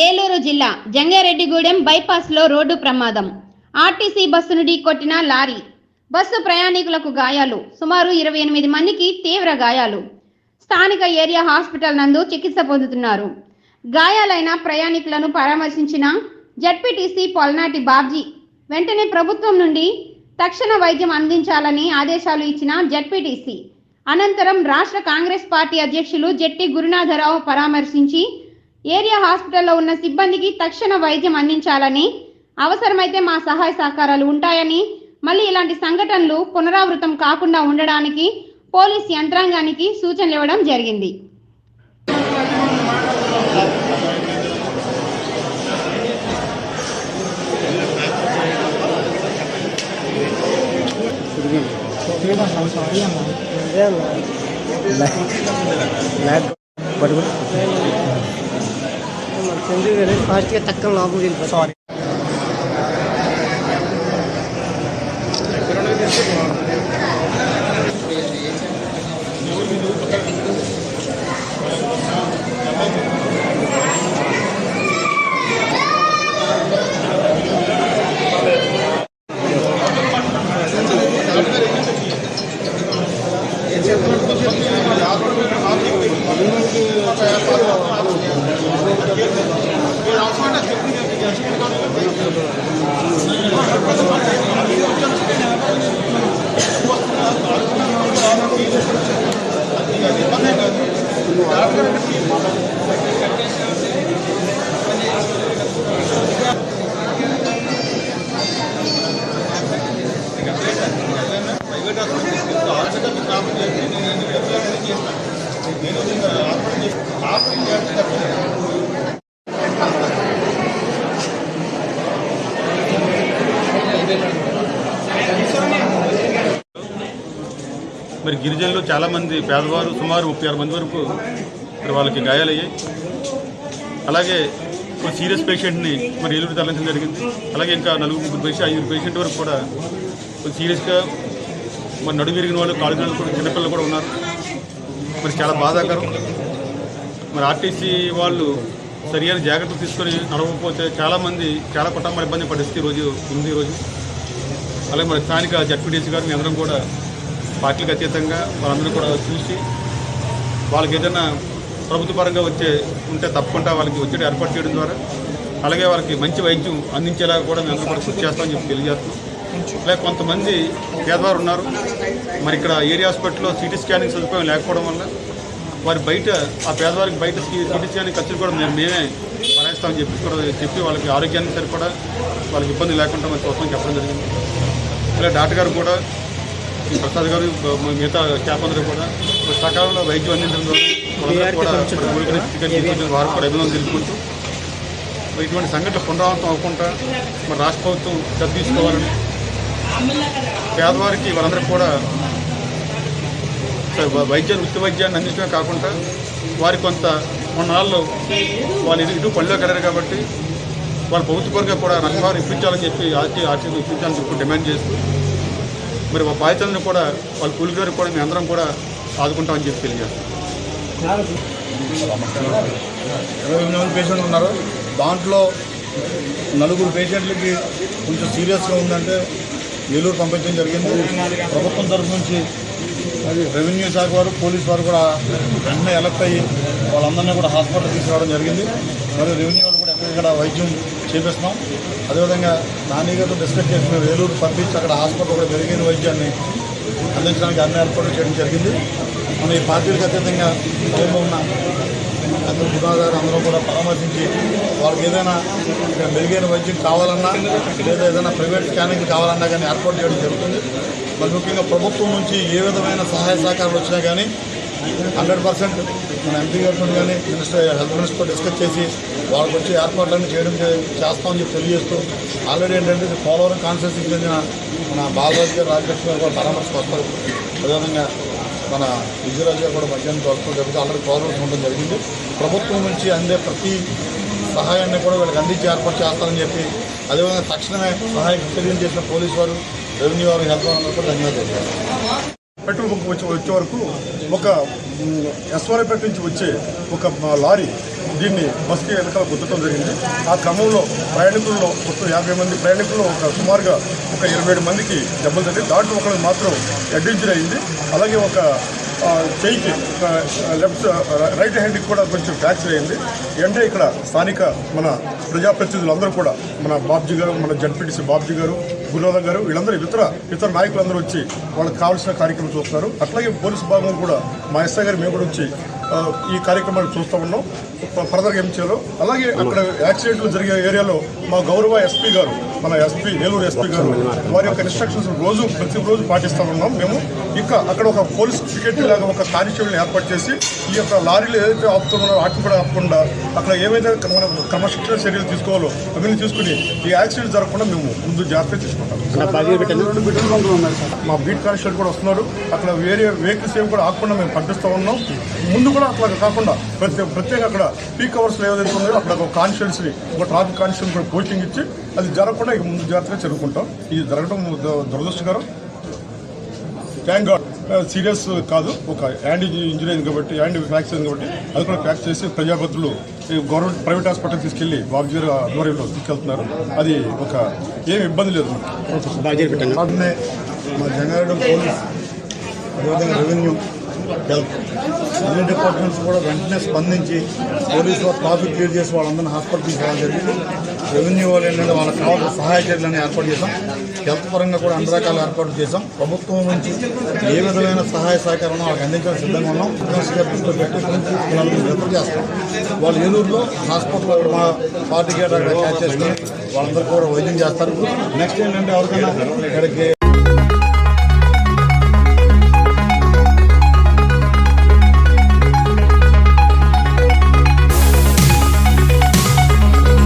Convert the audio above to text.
ఏలూరు జిల్లా జంగారెడ్డిగూడెం బైపాస్లో రోడ్డు ప్రమాదం. ఆర్టీసీ బస్సును ఢీకొట్టిన లారీ. బస్సు ప్రయాణికులకు గాయాలు. సుమారు ఇరవై ఎనిమిది మందికి తీవ్ర గాయాలు. స్థానిక ఏరియా హాస్పిటల్ నందు చికిత్స పొందుతున్నారు. గాయాలైన ప్రయాణికులను పరామర్శించిన జడ్పీటీసీ పొల్నాటి బాబ్జీ వెంటనే ప్రభుత్వం నుండి తక్షణ వైద్యం అందించాలని ఆదేశాలు ఇచ్చిన జడ్పీటీసీ. అనంతరం రాష్ట్ర కాంగ్రెస్ పార్టీ అధ్యక్షులు జట్టి గురునాథరావు పరామర్శించి ఏరియా హాస్పిటల్లో ఉన్న సిబ్బందికి తక్షణ వైద్యం అందించాలని అవసరమైతే మా సహాయ సహకారాలు ఉంటాయని మళ్ళీ ఇలాంటి సంఘటనలు పునరావృతం కాకుండా ఉండడానికి పోలీస్ యంత్రాంగానికి సూచనలు ఇవ్వడం జరిగింది. చంద్రుడు ఫాస్ట్గా తక్కువ లోపలికి వెళ్ళిపోతాం సారీ మరి గిరిజనులు చాలామంది పేదవారు సుమారు ముప్పై ఆరు మంది వరకు మరి వాళ్ళకి గాయాలయ్యాయి. అలాగే ఒక సీరియస్ పేషెంట్ని మరి ఏలూరు తరలించడం జరిగింది. అలాగే ఇంకా నలుగురు ముగ్గురు పేషెంట్ ఐదుగురు పేషెంట్ వరకు కూడా కొంచెం సీరియస్గా మరి నడు విరిగిన వాళ్ళు కాలు కూడా చిన్నపిల్లలు కూడా ఉన్నారు. మరి చాలా బాధాకరం. మరి ఆర్టీసీ వాళ్ళు సరియైన జాగ్రత్తలు తీసుకొని నడవకపోతే చాలామంది చాలా కుటుంబాలు ఇబ్బంది పరిస్థితి ఈరోజు ఉంది ఈరోజు అలాగే మరి స్థానిక జడ్పీటీసీ గారు మీ అందరం కూడా పార్టీలకు అతీతంగా వాళ్ళందరూ కూడా చూసి వాళ్ళకి ఏదైనా ప్రభుత్వపరంగా వచ్చే ఉంటే తప్పకుండా వాళ్ళకి వచ్చేటి ఏర్పాటు చేయడం ద్వారా అలాగే వాళ్ళకి మంచి వైద్యం అందించేలాగా కూడా మేము అందరూ కూడా కృషి చేస్తామని చెప్పి తెలియజేస్తున్నాం. అలాగే కొంతమంది పేదవారు ఉన్నారు. మరి ఇక్కడ ఏరియా హాస్పిటల్లో సిటీ స్కానింగ్ సదుపాయం లేకపోవడం వల్ల వారి బయట ఆ పేదవారికి బయట సిటీ స్కానింగ్ ఖర్చులు కూడా మేము మేమే భరాయిస్తామని చెప్పి కూడా చెప్పి వాళ్ళకి ఆరోగ్యానికి సరిపడా వాళ్ళకి ఇబ్బంది లేకుండా మరి చూస్తామని చెప్పడం జరిగింది. అలాగే డాక్టర్ గారు కూడా ఈ ప్రసాద్ గారు మిగతా స్టాఫ్ అందరూ కూడా సకాలంలో వైద్యం అందించడం ద్వారా వారు కూడా అభినందన తెలుపుకుంటూ మరి ఇటువంటి సంఘటనలు పునరావృతం అవ్వకుండా మరి రాష్ట్ర ప్రభుత్వం శ్రద్ధ తీసుకోవాలని పేదవారికి వాళ్ళందరికీ కూడా వైద్య వృత్తి వైద్యాన్ని అందించడమే కాకుండా వారి కొంత కొన్నాళ్ళు వాళ్ళు ఇటు ఇటు పనిలో కడారు కాబట్టి వాళ్ళు ప్రభుత్వపరంగా కూడా నష్టవారు ఇప్పించాలని చెప్పి ఆర్టీ ఆర్టీసీ ఇప్పించాలని చెప్పి డిమాండ్ చేస్తూ మరి మా బాధితులను కూడా వాళ్ళ కూలిగారు కూడా మేము అందరం కూడా ఆదుకుంటామని చెప్పి తెలియజేస్తాం ఇరవై ఎనిమిది మంది పేషెంట్లు ఉన్నారు. దాంట్లో నలుగురు పేషెంట్లకి కొంచెం సీరియస్గా ఉందంటే ఏలూరు పంపించడం జరిగింది. ప్రభుత్వం తరఫు నుంచి రెవెన్యూ శాఖ వారు పోలీస్ వారు కూడా వెంటనే ఎలక్ట్ అయ్యి వాళ్ళందరినీ కూడా హాస్పిటల్ తీసుకురావడం జరిగింది. మరియు రెవెన్యూ వాళ్ళు కూడా ఎక్కడిక్కడ వైద్యం చేపిస్తున్నాం. అదేవిధంగా నాని డిస్కస్ చేసి మేము ఏలూరు పంపించి అక్కడ హాస్పిటల్ కూడా మెరుగైన వైద్యాన్ని అందించడానికి అన్ని ఏర్పాట్లు చేయడం జరిగింది. మన ఈ పార్టీలకు అతీతంగా ఉన్న ఉన్న అందరూ గురుగారు అందరూ కూడా పరామర్శించి వాళ్ళకి ఏదైనా ఇక్కడ మెరుగైన వైద్యం కావాలన్నా లేదా ఏదైనా ప్రైవేట్ స్కానింగ్ కావాలన్నా కానీ ఏర్పాటు చేయడం జరుగుతుంది. మరి ముఖ్యంగా ప్రభుత్వం నుంచి ఏ విధమైన సహాయ సహకారాలు వచ్చినా కానీ హండ్రెడ్ పర్సెంట్ మన ఎంపీ గారితో కానీ మినిస్టర్ హెల్త్ మినిస్టర్తో డిస్కస్ చేసి వాళ్ళకి వచ్చి ఏర్పాట్లన్నీ చేయడం చేస్తామని చెప్పి తెలియజేస్తూ ఆల్రెడీ ఏంటంటే పోలవరం కాన్స్టిట్యూన్సీకి చెందిన మన బాలరాజు గారు రాజలక్ష్మి గారు కూడా పరామర్శకు వస్తారు అదేవిధంగా మన విజయరాజు కూడా మధ్యాహ్నం వస్తూ జరిగింది ఆల్రెడీ ప్రాబ్లమ్స్ ఉండడం జరిగింది. ప్రభుత్వం నుంచి అందే ప్రతి సహాయాన్ని కూడా వీళ్ళకి అందించి ఏర్పాటు చేస్తారని చెప్పి అదేవిధంగా తక్షణమే సహాయం చర్యలు చేసిన పోలీసు వారు రెవెన్యూ వారు హెల్త్ వారు కూడా ధన్యవాదాలు పెట్రోల్ బంక్ వచ్చే వచ్చే వరకు ఒక ఎస్వరపేట నుంచి వచ్చే ఒక లారీ దీన్ని బస్కి వెనకాల గుద్దటం జరిగింది. ఆ క్రమంలో ప్రయాణికుల్లో మొత్తం యాభై మంది ప్రయాణికుల్లో ఒక సుమారుగా ఒక ఇరవై ఏడు మందికి దెబ్బలు తగ్గి దాంట్లో ఒకరికి మాత్రం హెడ్ అయింది. అలాగే ఒక చెయ్యికి లెఫ్ట్ రైట్ హ్యాండ్కి కూడా కొంచెం ఫ్రాక్చర్ అయింది. అంటే ఇక్కడ స్థానిక మన ప్రజాప్రతినిధులు అందరూ కూడా మన బాబ్జీ గారు మన జడ్పీటీసీ బాబ్జీ గారు గురునాథ గారు వీళ్ళందరూ ఇతర ఇతర నాయకులందరూ వచ్చి వాళ్ళకి కావాల్సిన కార్యక్రమం చూస్తున్నారు. అట్లాగే పోలీసు భాగం కూడా మా ఎస్ఐ గారు మేము కూడా వచ్చి ఈ కార్యక్రమాలు చూస్తూ ఉన్నాం. ఫర్దర్గా ఏం చేయాలో. అలాగే అక్కడ యాక్సిడెంట్లు జరిగే ఏరియాలో మా గౌరవ ఎస్పీ గారు మన ఎస్పీ ఏలూరు ఎస్పీ గారు వారి యొక్క ఇన్స్ట్రక్షన్స్ రోజు ప్రతిరోజు పాటిస్తూ ఉన్నాం. మేము ఇంకా అక్కడ ఒక పోలీస్ సెక్యూరిటీ లాగా ఒక కానిస్టేబుల్ని ఏర్పాటు చేసి ఈ యొక్క లారీలు ఏదైతే ఆపుతున్నారో వాటిని కూడా ఆపకుండా అక్కడ ఏవైతే మనం క్రమశిక్షణ చర్యలు తీసుకోవాలో అవన్నీ తీసుకుని ఈ యాక్సిడెంట్ జరగకుండా మేము ముందు జాగ్రత్త తీసుకుంటాం. మా బీట్ కానిస్టేబుల్ కూడా వస్తున్నారు. అక్కడ వేరే వెహికల్స్ ఏమి కూడా ఆకుండా మేము పంపిస్తూ ఉన్నాం. ముందు కూడా అట్లా కాకుండా ప్రతి ప్రత్యేక అక్కడ పీక్ అవర్స్ ఏదైతే ఉన్నాయో అక్కడ ఒక కానిస్టేబుల్స్ని ఒక ట్రాఫిక్ కానిస్టేబుల్ కూడా పోస్టింగ్ ఇచ్చి అది జరగకుండా ఇక ముందు జాగ్రత్తగా చదువుకుంటాం. ఇది జరగడం దురదృష్టకరం థ్యాంక్ గాడ్ సీరియస్ uh, కాదు. ఒక యాంటీ ఇంజనీరింగ్ కాబట్టి హ్యాండ్ ఫ్రాక్చర్ కాబట్టి అది కూడా ప్యాక్ చేసి ప్రజాపతులు ఈ గవర్నమెంట్ ప్రైవేట్ హాస్పిటల్ తీసుకెళ్ళి బాబుజీ గారు ఆధ్వర్యంలో తీసుకెళ్తున్నారు. అది ఒక ఏమి ఇబ్బంది లేదు. మా జంగారెడ్డి పోలీస్ అదేవిధంగా రెవెన్యూ హెల్త్ అన్ని డిపార్ట్మెంట్స్ కూడా వెంటనే స్పందించి పోలీసు ట్రాఫిక్ క్లియర్ చేసి వాళ్ళందరినీ హాస్పిటల్ తీసుకురావడం జరిగింది. రెవెన్యూ వాళ్ళు ఏంటంటే వాళ్ళకి కావాల్సిన సహాయ చర్యలను ఏర్పాటు చేశాం. హెల్త్ పరంగా కూడా అన్ని రకాల ఏర్పాటు చేశాం. ప్రభుత్వం నుంచి ఏ విధమైన సహాయ సహకారం వాళ్ళకి అందించడానికి సిద్ధంగా ఉన్నాం. సమస్యగా దృష్టిలో పెట్టి రిఫర్ చేస్తాం. వాళ్ళు ఏలూరులో హాస్పిటల్ మా పార్టీ గేట్ అక్కడ క్యాచ్ చేసుకుని వాళ్ళందరూ కూడా వైద్యం చేస్తారు. నెక్స్ట్ ఏంటంటే ఎవరికైనా ఇక్కడికి